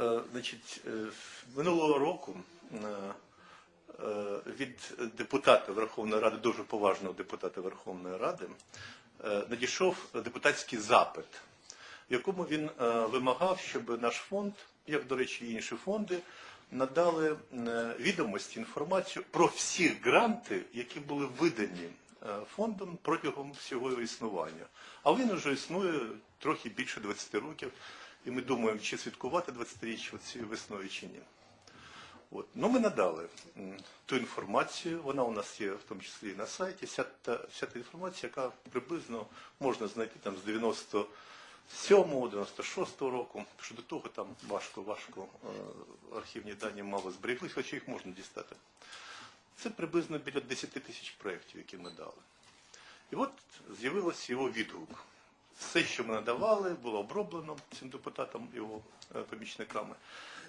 Е, Значить, е, минулого року е, від депутата Верховної Ради, дуже поважного депутата Верховної Ради, надійшов депутатський запит, в якому він вимагав, щоб наш фонд, як, до речі, і інші фонди, надали відомості, інформацію про всі гранти, які були видані фондом протягом всього його існування. А він вже існує трохи більше 20 років, і ми думаємо, чи святкувати 20-річчя цією весною чи ні. От. Ну, ми надали ту інформацію, вона у нас є в тому числі і на сайті, вся та, вся та інформація, яка приблизно можна знайти там з 97-го, 96-го року, що до того там важко, важко е, архівні дані мало зберіглися, хоча їх можна дістати. Це приблизно біля 10 тисяч проєктів, які ми дали. І от з'явився його відгук. Все, що ми надавали, було оброблено цим депутатом, його е, помічниками.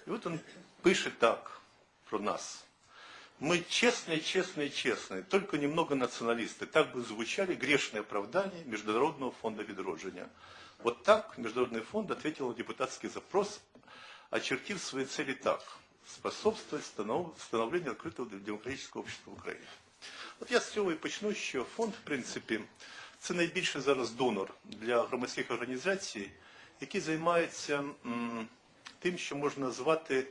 І от він пише так про нас. Мы честные, честные, честные, только немного националисты. Так бы звучали грешные оправдания Международного фонда відродження. Вот так Международный фонд ответил на депутатский запрос, очертив свои цели так. Способствовать станов- становлению открытого демократического общества в Україні. От я з цього і почну, що фонд, в принципі, це найбільший зараз донор для громадських організацій, які займаються тим, що можна назвати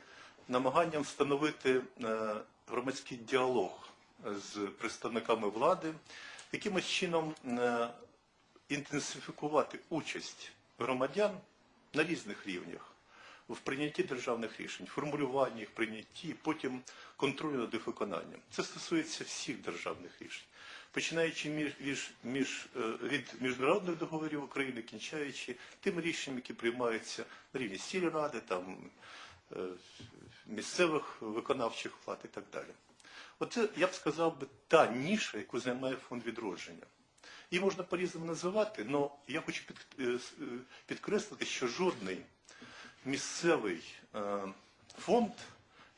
намаганням встановити е, громадський діалог з представниками влади, якимось чином е, інтенсифікувати участь громадян на різних рівнях в прийнятті державних рішень, формулюванні їх, прийнятті, потім контролю над їх виконанням. Це стосується всіх державних рішень, починаючи між, між, між, е, від міжнародних договорів України, кінчаючи тими рішеннями, які приймаються на рівні сільради, там, е, місцевих виконавчих влад і так далі. Оце, я б сказав би, та ніша, яку займає фонд відродження. Її можна по-різному називати, але я хочу е, підкреслити, що жодний місцевий е, фонд,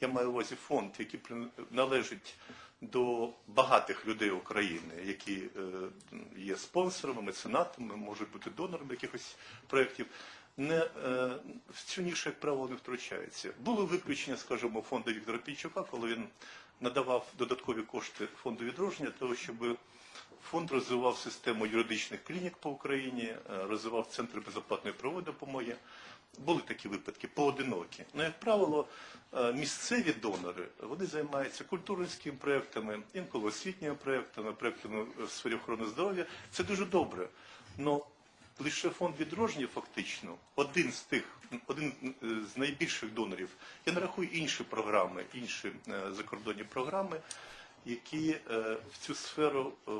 я маю увазі фонд, який належить до багатих людей України, які е, є спонсорами, меценатами, можуть бути донорами якихось проєктів, не, в цю нішу, як правило, не втручається. Було виключення, скажімо, фонду Віктора Пінчука, коли він надавав додаткові кошти фонду відродження, того, щоб Фонд розвивав систему юридичних клінік по Україні, е, розвивав центри безоплатної правової допомоги. Були такі випадки, поодинокі. Ну, як правило, е, місцеві донори вони займаються культурницькими проєктами, інколи освітніми проєктами, проєктами в сфері охорони здоров'я. Це дуже добре. Но лише фонд відродження фактично один з тих, один е, з найбільших донорів. Я не рахую інші програми, інші е, закордонні програми, які е, в цю сферу е,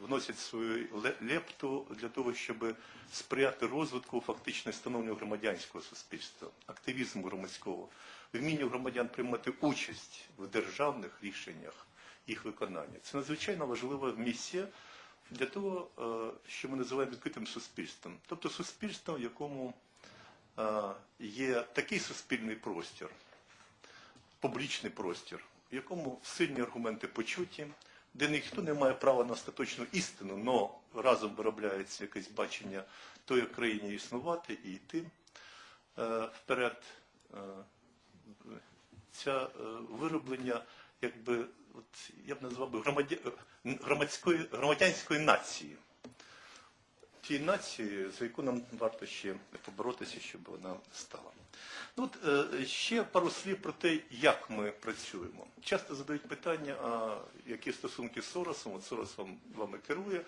вносять свою лепту для того, щоб сприяти розвитку фактично становленню громадянського суспільства, активізму громадського, вмінню громадян приймати участь в державних рішеннях їх виконання. Це надзвичайно важлива місія для того, е, що ми називаємо відкритим суспільством. Тобто суспільством, в якому є такий суспільний простір, публічний простір, в якому сильні аргументи почуті, де ніхто не має права на остаточну істину, але разом виробляється якесь бачення то, як країні існувати і йти е, вперед. Е, ця е, вироблення, якби, от, я б назвав би громадя... е, громадянської нації. Тієї нації, за яку нам варто ще поборотися, щоб вона стала. Ну, от, е, ще пару слів про те, як ми працюємо. Часто задають питання, а які стосунки з Соросом, от Сорос вам, вами керує.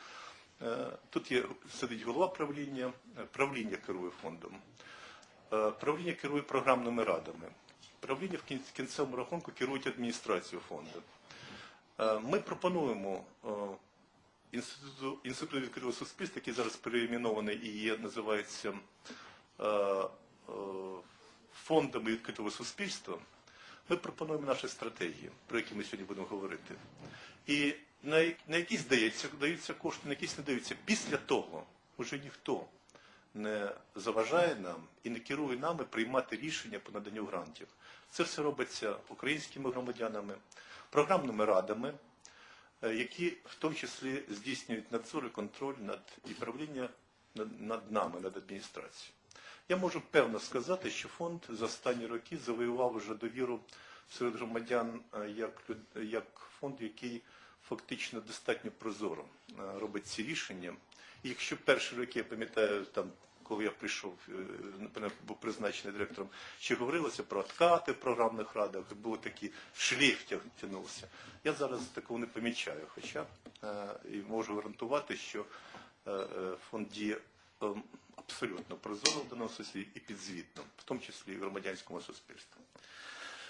Е, Тут є, сидить голова правління, е, правління керує фондом. Правління керує програмними радами. Правління в кінцевому рахунку керують адміністрацією фонду. Ми пропонуємо інституту, інституту відкритого суспільства, який зараз переіменований і є, називається е, е, фондами відкритого суспільства. Ми пропонуємо наші стратегії, про які ми сьогодні будемо говорити. І на, на якісь здається, даються кошти, на якісь не даються. Після того вже ніхто не заважає нам і не керує нами приймати рішення по наданню грантів. Це все робиться українськими громадянами, програмними радами, які в тому числі здійснюють надзор і контроль над і правління над, над нами, над адміністрацією. Я можу певно сказати, що фонд за останні роки завоював вже довіру серед громадян е, як, як фонд, який фактично достатньо прозоро е, робить ці рішення. І якщо перші роки, я пам'ятаю, там, коли я прийшов, е, був призначений директором, ще говорилося про откати в програмних радах, було такі шліф тяг- тягнувся. Я зараз такого не помічаю, хоча е, і можу гарантувати, що е, фонд діє ем, абсолютно прозоро в даному суспільстві і підзвітно, в тому числі і громадянському суспільству.